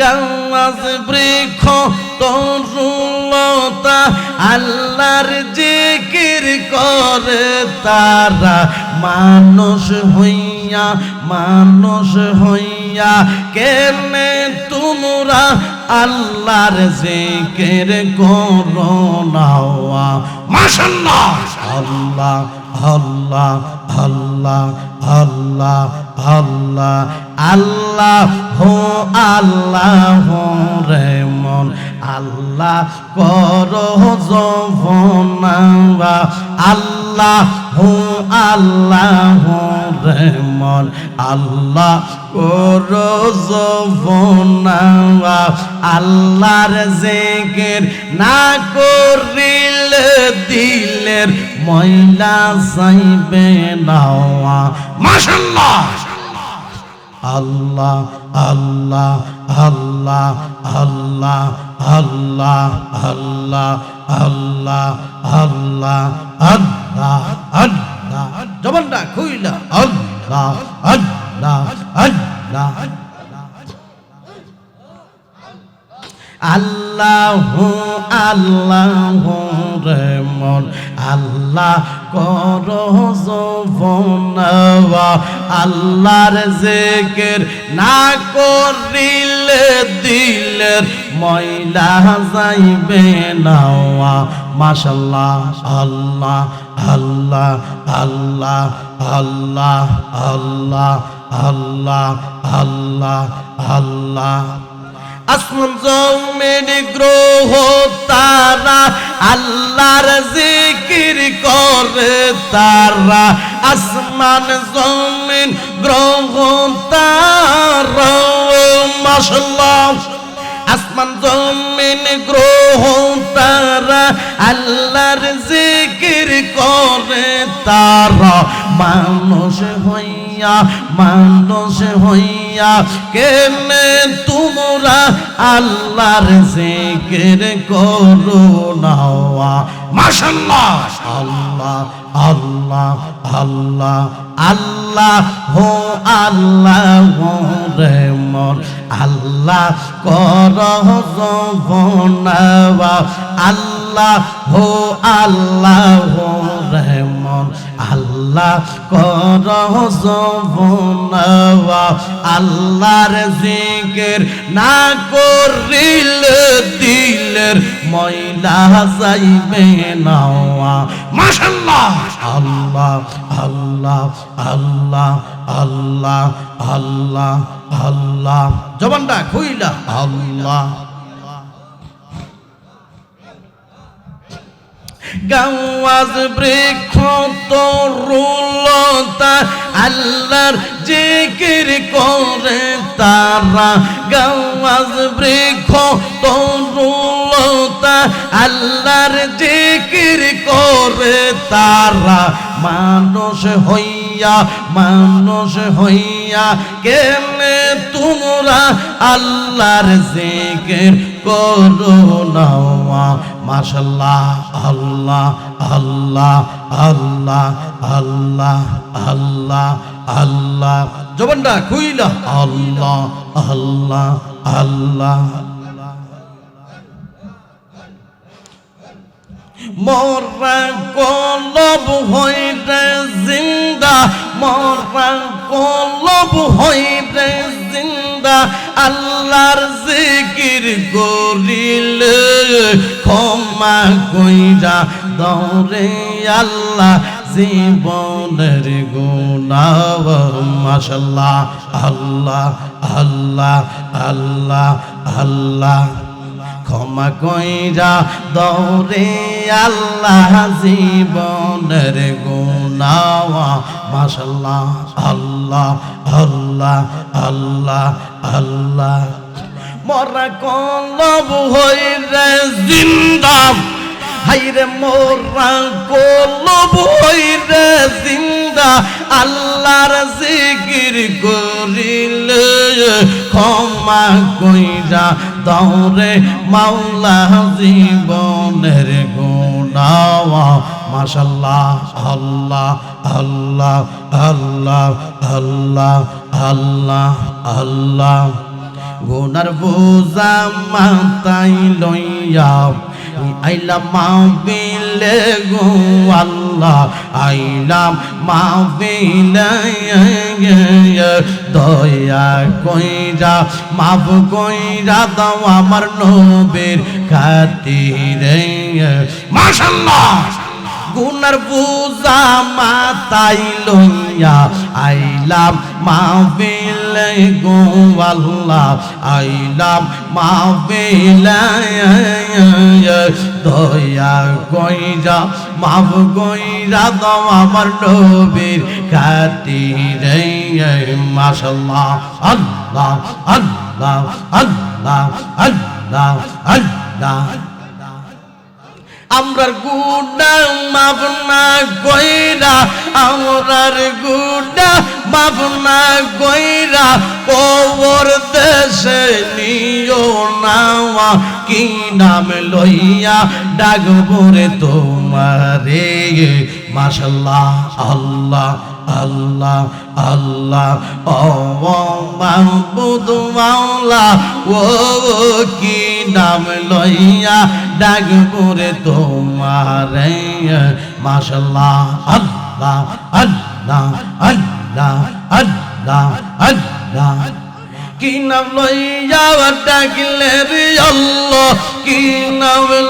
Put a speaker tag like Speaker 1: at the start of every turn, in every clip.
Speaker 1: গাছ বৃক্ষ তরুলতা আল্লাহর জিকির করে তারা। মানুষ হইয়া মানুষ হইয়া কেনে তোমরা আল্লাহর জিকির করো নাওয়া মাশাল্লাহ। আল্লাহ আল্লাহ আল্লাহ আল্লাহ আল্লাহ আল্লাহ হো, আল্লাহ রে মন। আল্লাহ করো জবনাবা আল্লাহ হো, আল্লাহ রে মন। আল্লাহ করো জবনাবা আল্লাহর জিকির না করিলে দিলের ময়লা যাইবে নাওয়া মাশাল্লাহ আল্লাহ আল্লাহ আল্লাহ আল্লাহ আল্লাহ আল্লাহ আল্লাহ আল্লাহ আল্লাহ আল্লাহ জবানটা খুইলা আল্লাহ আল্লাহ আল্লাহ আল্লাহ আল্লাহ রেমন আল্লাহ কর আল্লাহর জেকের না করিলে দিলের ময়লা যাইবে নাওয়া। মাশাল্লাহ আল্লাহ আল্লাহ আল্লাহ আল্লাহ আল্লাহ আল্লাহ আল্লাহ আল্লাহ। আসমান জমিন গ্রহ তারা, আল্লাহর জিকির করে তারা। আসমান জমিন গ্রহ তারা মাশাল্লাহ আসমান জমিন গ্রহ তারা, আল্লাহর জিকির করে তারা। মানুষ হইয়া মানুষ হইয়া কেনে তোমরা আল্লাহর জিকির করো নাওয়া মাশাল্লাহ, আল্লাহ আল্লাহ আল্লাহ আল্লাহ হো আল্লাহ হো রেমন আল্লাহ কর জবনাবা আল্লাহ হো আল্লাহ রেমন আল্লাহ কর আল্লাহর জিকির না করিলে দিলের ময়লা যাইবে নাওয়া মাশাল্লাহ আল্লাহ আল্লাহ আল্লাহ আল্লাহ আল্লাহ আল্লাহ। জবানটা খুইলা। আল্লাহ। গাওয়াজ বৃক্ষ তরুলতা আল্লাহর জিকির করে তারা। গাওয়াজ বৃক্ষ তরুলতা আল্লাহর জিকির করে তারা। মানুষ হইয়া মানুষ হইয়া কেনে তোমরা আল্লাহর জিকির করো নাওয়া মাশাল্লাহ আল্লাহ আল্লাহ আল্লাহ আল্লাহ আল্লাহ আল্লাহ। জবানটা খুইলা। আল্লাহ আল্লাহ আল্লাহ। মরা কলব হইতে জিন্দা, মরা কলব হইতে জিন্দা। আল্লাহর জিকির করিলে ক্ষমা কইরা দরে আল্লাহ, জীবনের গুণাব মাশাল্লাহ। আল্লাহ আল্লাহ আল্লাহ আল্লাহ। ক্ষমা কইরা দৌরে আল্লাহ জীবনের গুনাওয়া। মাশাল্লাহ আল্লাহ আল্লাহ আল্লাহ আল্লাহ। মরা কলব হইরে জিন্দা? হাইরে মোরা কলব হইরে জিন্দা? আল্লাহর জিকির করিলে ক্ষমা কইরা দৌরে মাওলা জীবনের গুণাওয়া মাশাল্লাহ, আল্লাহ আল্লাহ আল্লাহ আল্লাহ আল্লাহ আল্লাহ। গুনার বোঝা মাতাই লইয়া আইলাম মাহবিলে গো আল্লাহ, আইলাম মাহবিলে দয়া কইরা, মাফ কইরা দাও আমার নবীর খাতিরে। মাশাআল্লাহ গুনার বুঝা মাতাই লইয়া আইলাম মাহবিলে গো আল্লাহ। আইলাম মাহবিলে দয়া কইরা, মাফ কইরা দাও আমার নবীর খাতিরে। মাশাআল্লাহ, আল্লাহ আল্লাহ আল্লাহ আল্লাহ আল্লাহ। আমরার গুডা মাবনা গইরা, আমরার গুডা মাবনা গইরা কবর দেশে নিও নামা কি নাম লইয়া ডাকবরে তোমারে? মাশাল্লাহ, আল্লাহ আল্লাহ আল্লাহ ও মাহবুদ মাওলা, ও কি নাম লইয়া ডাকবরে তোমার? মাশাল্লাহ, আল্লাহ আল্লাহ আল্লাহ আল্লাহ আল্লাহ কি লইয়া ডাকলে রে আল্লাহ? কি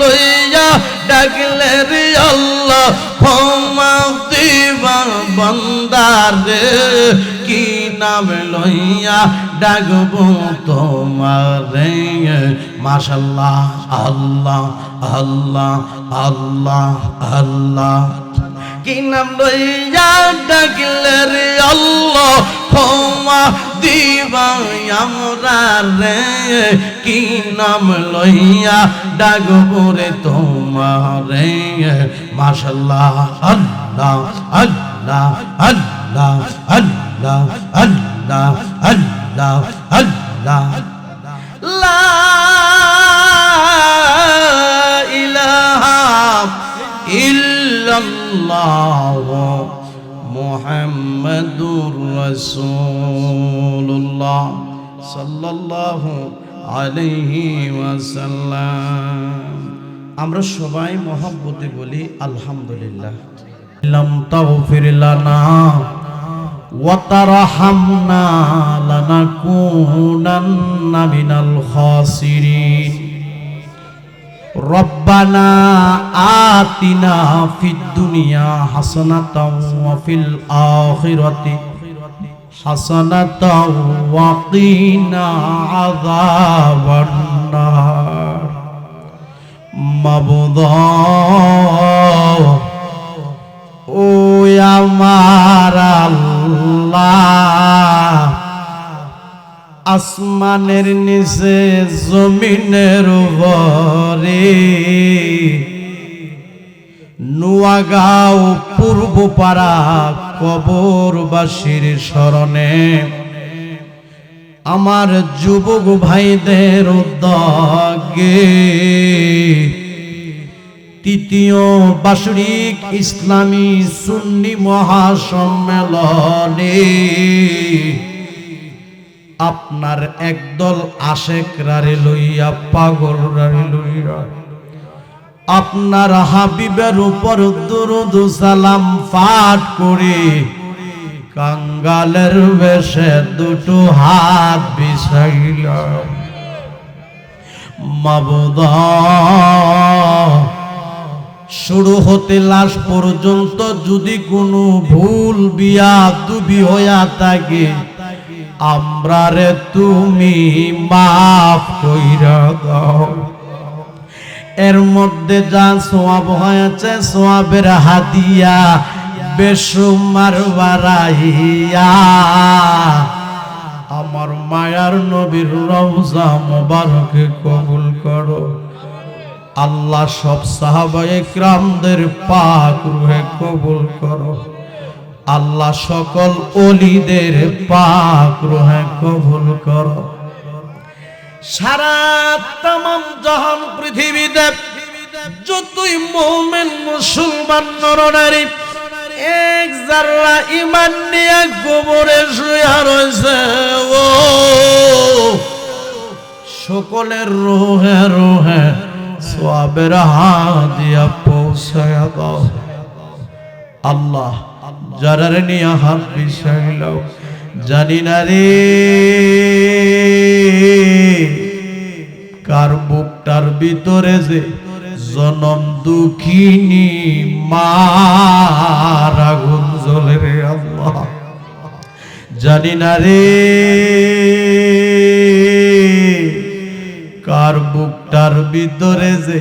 Speaker 1: লইয়া ডাকলে রে আল্লাহ? ক্ষমা দিবার বন্দারে কি নাম লইয়া ডাকবো তোমারে মাশাল্লাহ, আল্লাহ আল্লাহ আল্লাহ আল্লাহ। কি নাম লইয়া, ডাকলে রে আল্লাহ, ক্ষমা দিবা আমরা রে। কি নাম লইয়া ডাকবো রে তোমারে? মাশাল্লাহ, আল্লাহ আল্লাহ আল্লাহ আল্লাহ আল্লাহ আল্লাহ আল্লাহ। লা ইলাহা ইল্লাল্লাহ। মুহাম্মাদুর রাসূলুল্লাহ সাল্লাল্লাহু আলাইহি ওয়াসাল্লাম। আমরা সবাই মহব্বতে বলি আলহামদুলিল্লাহ। লাম তাগফির লানা ওয়া তারহামনা লানাকুনান্না মিনাল খাসিরিন। রব্বানা আতিনা ফিদ দুনিয়া হাসানাতাও ওয়া ফিল আখিরাতি হাসানাতাও ওয়া কিনা আযাবান নার। মাবুদা, ও আমার আল্লাহ। আসমানের নিচে, জমিনের উপরে। নোয়াগাঁও পূর্ব পাড়া কবরবাসীর স্মরণে আমার যুবক ভাইদের উদ্যোগে তৃতীয় বাসরিক ইসলামী সুন্নি মহাসম্মেলনে আপনার একদল আশেক রারে লইয়া পাগল রারে লইয়া। আপনার হাবিবের উপর দুরুদ সালাম পাঠ করে। কাঙ্গালের বেশে দুটো হাত বিছাইলাম। মাবুদা, শুরু হতে লাশ পর্যন্ত যদি কোনো ভুল বিয়া দুবি হইয়া থাকে আমরা রে তুমি মাফ কইরা দাও। এর মধ্যে যা সোয়াব হয়েছে, সোয়াবের হাদিয়া বেসুমার বাড়াইয়া আমার মায়ার নবীর রওজা মোবারকে কবুল করো। আল্লাহ সব সাহাবায়ে ক্রামদের পাক রুহে কবুল করো। আল্লাহ সকল অলিদের পাক রুহে কবুল কর। সারা তাম জাহান পৃথিবীতে যতই মোমেন মুসলমান নরনারী, এক জাররা ইমান নিয়ে গোবরে শুয়া রয়েছে। ও, সকলের রোহে রোহে সোয়াবের হাদিয়া পৌঁছায় দাও। আল্লাহ যারারে নিয়ে হাত বিষাইল জানি না রে। কার বুকটার ভিতরে যে জনম দুঃখিনী মার আগুন জ্বলে রে আল্লাহ। জানি না রে। কার বুকটার ভিতরে যে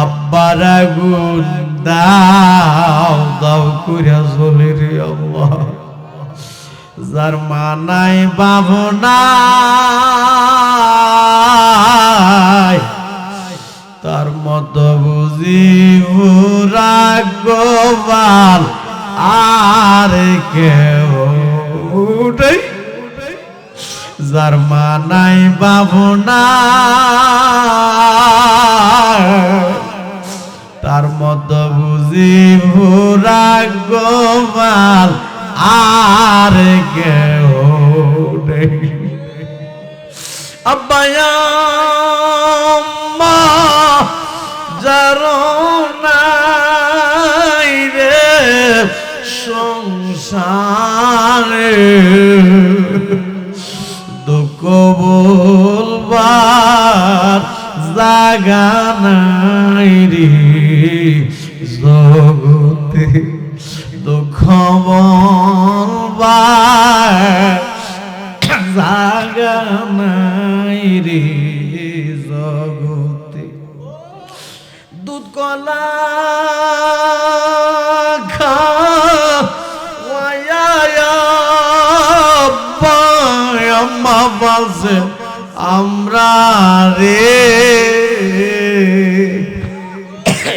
Speaker 1: আব্বার আগুন দাও দাও করিয়া জ্বলে রে আল্লাহ। যার মানাই বাবনাই তার মত বুঝি রাগবাল আর কেউ উঠে যার মানাই বাবনা তার মত বুঝি রাগবাল আর কেউ নেই। আব্বায়া নাই রে সংসারে। দুঃখ বলবার জাগা নাই রে।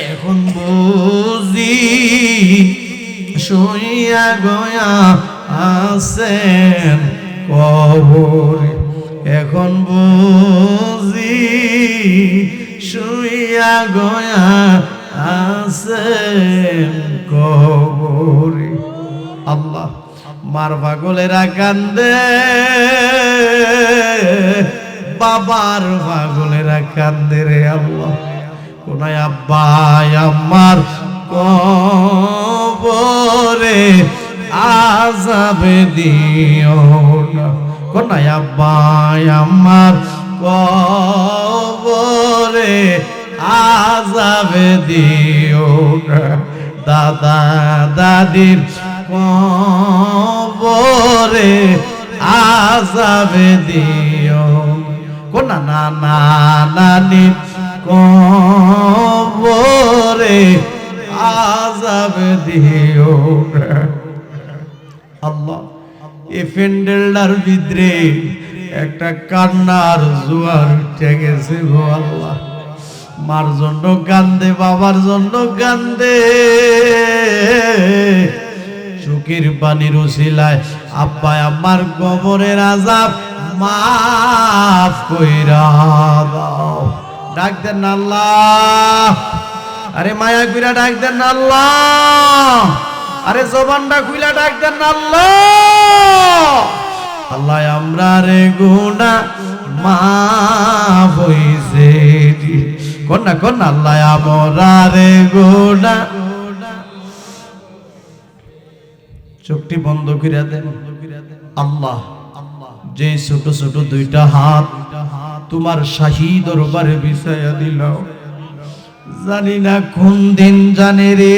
Speaker 1: এখন বুঝি, শুইয়া গয়া আছেন কবরে। এখন বুঝি, শুইয়া গয়া আছেন কবরে। আল্লাহ, মার পাগলেরা কান্দে, বাবার পাগলেরা কান্দে রে আল্লাহ। কোনায় আব্বাই আমার কবরে আজাবে দিও না। কোনায় আব্বাই আমার কবরে আজাবে দিও না। দাদা দাদির কবরে আজাবে দিও কোনা না না নানি কবরে আজাবে দিও। আল্লাহ, এ ভিতরে একটা কান্নার জোয়ার উঠে গেছে গো আল্লাহ। মার জন্য কান্দে, বাবার জন্য কান্দে। চোখের পানির উশিলায় আব্বাই আমার কবরের আজাব মাফ কইরা দাও। ডাক দেন আল্লাহ। আরে মায়া কইরা ডাক দেন আল্লাহ। আরে জবানটা খুইলা ডাক দেন আল্লাহ। আল্লাহ, আমরা রে গুনা মাফ হইছে কন্যা কন্যা আল্লাহ, আমরা রে গুনা। চোখটি বন্ধ করে দেন। আল্লাহ যে ছোট ছোট দুইটা হাত তোমার শাহী দরবারে বিষয়া দিল। জানি না কোন দিন জানে রে।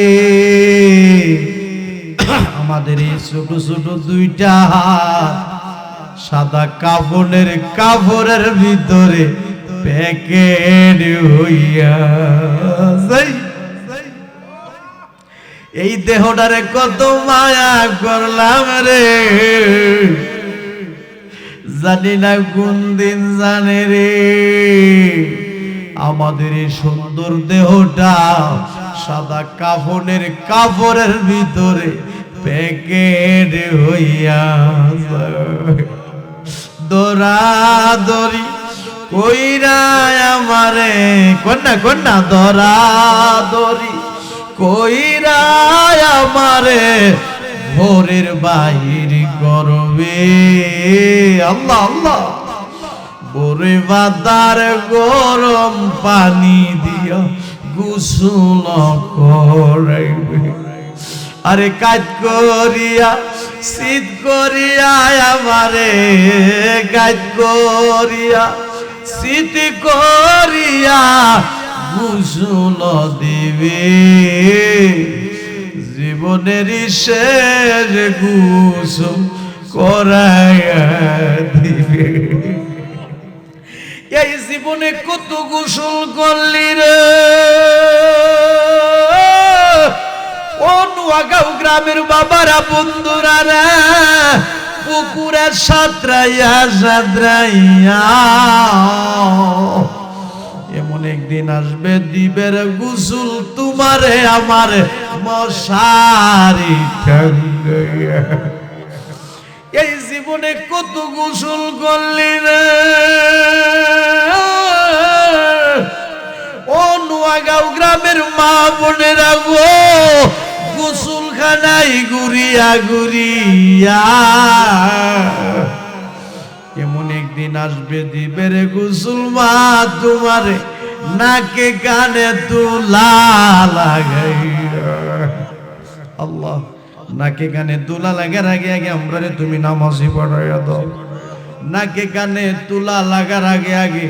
Speaker 1: আমাদের এই ছোট ছোট দুইটা হাত সাদা কাপড়ের কাপড়ের ভিতরে প্যাকেট হইয়া এই দেহটারে কত মায়া করলাম রে। জানি না কোন দিন জানে রে আমাদের এই সুন্দর দেহটা সাদা কাফনের কাপড়ের ভিতরে প্যাকেট হইয়া। দরাদরি কইরা আমারে, কন্যা কন্যা, দরাদরি কইরা আমারে, ভোরের বাহির করবে আল্লাহ আল্লাহ। ওরে বাদার গরম পানি দিয়া গুসুল করাইবে। আরে কাজ করিয়া, শীত করিয়া, আমারে কাজ করিয়া, শীত করিয়া গুসুল দিবে। জীবনের শেষ গুসুল দিবে। এই জীবনে কত গোসল করলি রে? ও নোয়াগাঁও গ্রামের বাবারা, বন্ধুরা রে পুকুরের সাঁতরাইয়া সাঁতরাইয়া। এমন একদিন আসবে দিবের গুসুল তোমারে আমার মশারি ঠাঙ্গাইয়া। জীবনে কত গোসল করলি রে? ও নোয়াগাঁও গ্রামের মা বোনেরা গো গোসল খানাই গুরিয়া গুরিয়া এমন একদিন আসবে দিবের গোসল মা, তোমারে নাকে কানে তুলা লাগাই আল্লাহ। নাকে কানে তুলা লাগার আগে আগে আমরা তুমি নামাজি পড়াইয়া দাও। নাকে কানে তুলা লাগার আগে আগে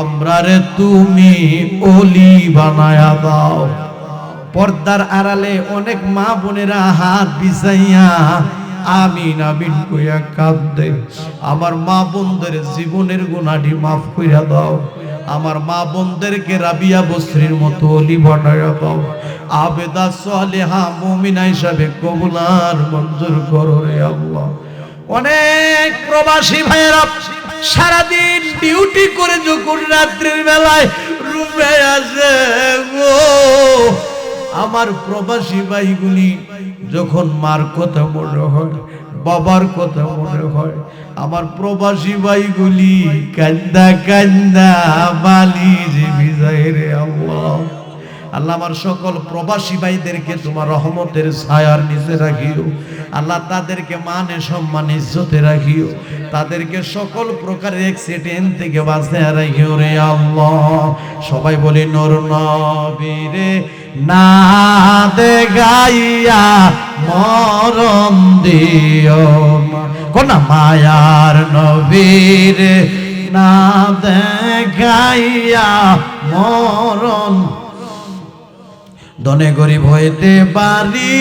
Speaker 1: আমরা রে তুমি অলি বানায়া দাও। পর্দার আড়ালে অনেক মা বোনেরা হাত বিছাইয়া আমিন আমিন কইয়া কাঁদে। আমার মা বোনদের জীবনের গুণাটি মাফ কইরা দাও। আমার মা বোনদেরকে রাবিয়া বস্ত্রীর মতো অলি বানায়া দাও। আবেদা সালেহা মুমিনা হিসাবে কবুলার মঞ্জুর করো রে আল্লাহ। অনেক প্রবাসী ভাইয়েরা সারাদিন ডিউটি করে যখন রাত্রির বেলায় রুমে আসে গো। আমার প্রবাসী ভাইগুলি যখন মার কথা মনে হয় বাবার কথা মনে হয়। আমার প্রবাসী ভাইগুলি কান্দা কান্দা বালি যে বিজয় রে আল্লাহ। আল্লাহ আমার সকল প্রবাসী ভাইদেরকে তোমার রহমতের ছায়ার নিচে রাখিও। আল্লাহ তাদেরকে মানে সম্মান ইজ্জতে রাখিও। তাদেরকে সকল প্রকারের অ্যাক্সিডেন্ট থেকে বাঁচিয়ে রাখিও রে আল্লাহ। সবাই বলি, নর নবীরে না দেখাইয়া মরণ দিও কোন মায়ার নবীরে না দে দেখাইয়া মরণ দনে গরিব হইতে পারি।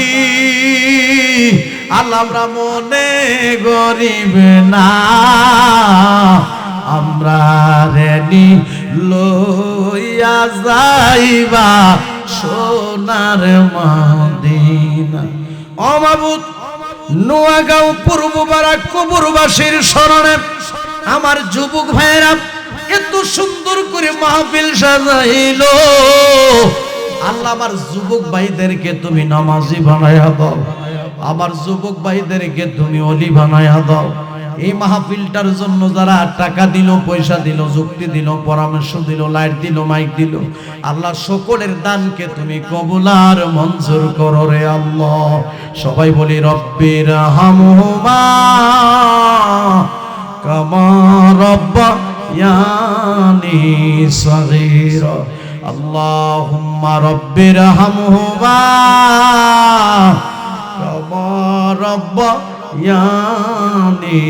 Speaker 1: আল্লাহ আমরা মনে গরিব না। আমরা রেডি লইয়া যাইবা সোনার মদিনা। অমাবুত নোয়াগাঁও পূর্ব বারাক কবরবাসীর স্মরণে আমার যুবক ভাইয়েরা, এত সুন্দর করে মাহফিল সাজাইলো। আল্লাহ আমার যুবক ভাইদেরকে তুমি নামাজি বানায়া দাও। আমার যুবক ভাইদেরকে তুমি অলি বানায়া দাও। এই মাহফিলটার জন্য যারা টাকা দিল, পয়সা দিল, যুক্তি দিল, পরামর্শ দিল, লাইট দিল, মাইক দিল, আল্লাহ সকলের দানকে তুমি কবুলার মঞ্জুর করো রে আল্লাহ। সবাই বলি, রব্বির হামহুমা কামা রব্বা ইয়ানি সগীরা। اللهم رب ارحمهما كما ربياني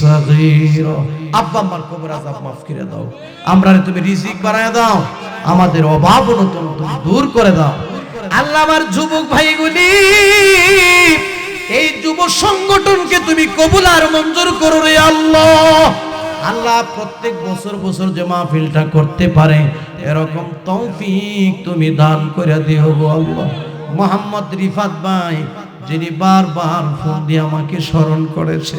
Speaker 1: صغيرا আব্বা আমার কবর আজাব মাফ করে দাও আমরা তুমি রিজিক বাড়ায় দাও আমাদের অভাব অনটন তুমি দূর করে দাও আল্লাহ আমার যুবক ভাইগুলি এই যুব সংগঠনকে তুমি কবুল আর মঞ্জুর করো রে আল্লাহ আল্লাহ প্রত্যেক বছর বছর যে মাহফিলটা করতে পারে, এরকম তৌফিক তুমি দান করে দিও আল্লাহ। মোহাম্মদ রিফাত ভাই, যিনি বারবার ফোন দিয়ে আমাকে স্মরণ করেছে,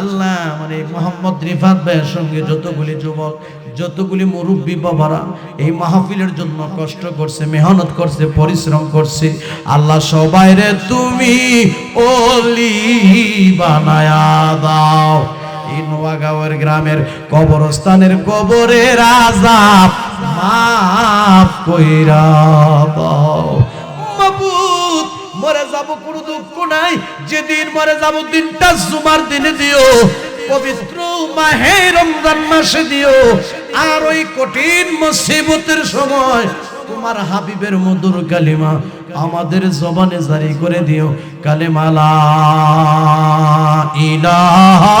Speaker 1: আল্লাহ মানে মোহাম্মদ রিফাত ভাইয়ের সঙ্গে যতগুলি যুবক, যতগুলি মুরব্বী বাবারা এই মাহফিলের জন্য কষ্ট করছে, মেহনত করছে, পরিশ্রম করছে, আল্লাহ সবাই রে তুমি ওলি বানায়া নোয়াগাঁওয়ের গ্রামের কবরস্থানের কবরের আজাব মাফ কইরা মরে যাব কোনো দুঃখ নাই। যেদিন মরে যাব দিনটা জুমার দিনে দিও। পবিত্র মাহে রমজান মাসে দিও। আর ওই কঠিন মুসিবতের সময় তোমার হাবিবের মধুর কালিমা আমাদের জবানে জারি করে দিও। কালেমালা ইলাহা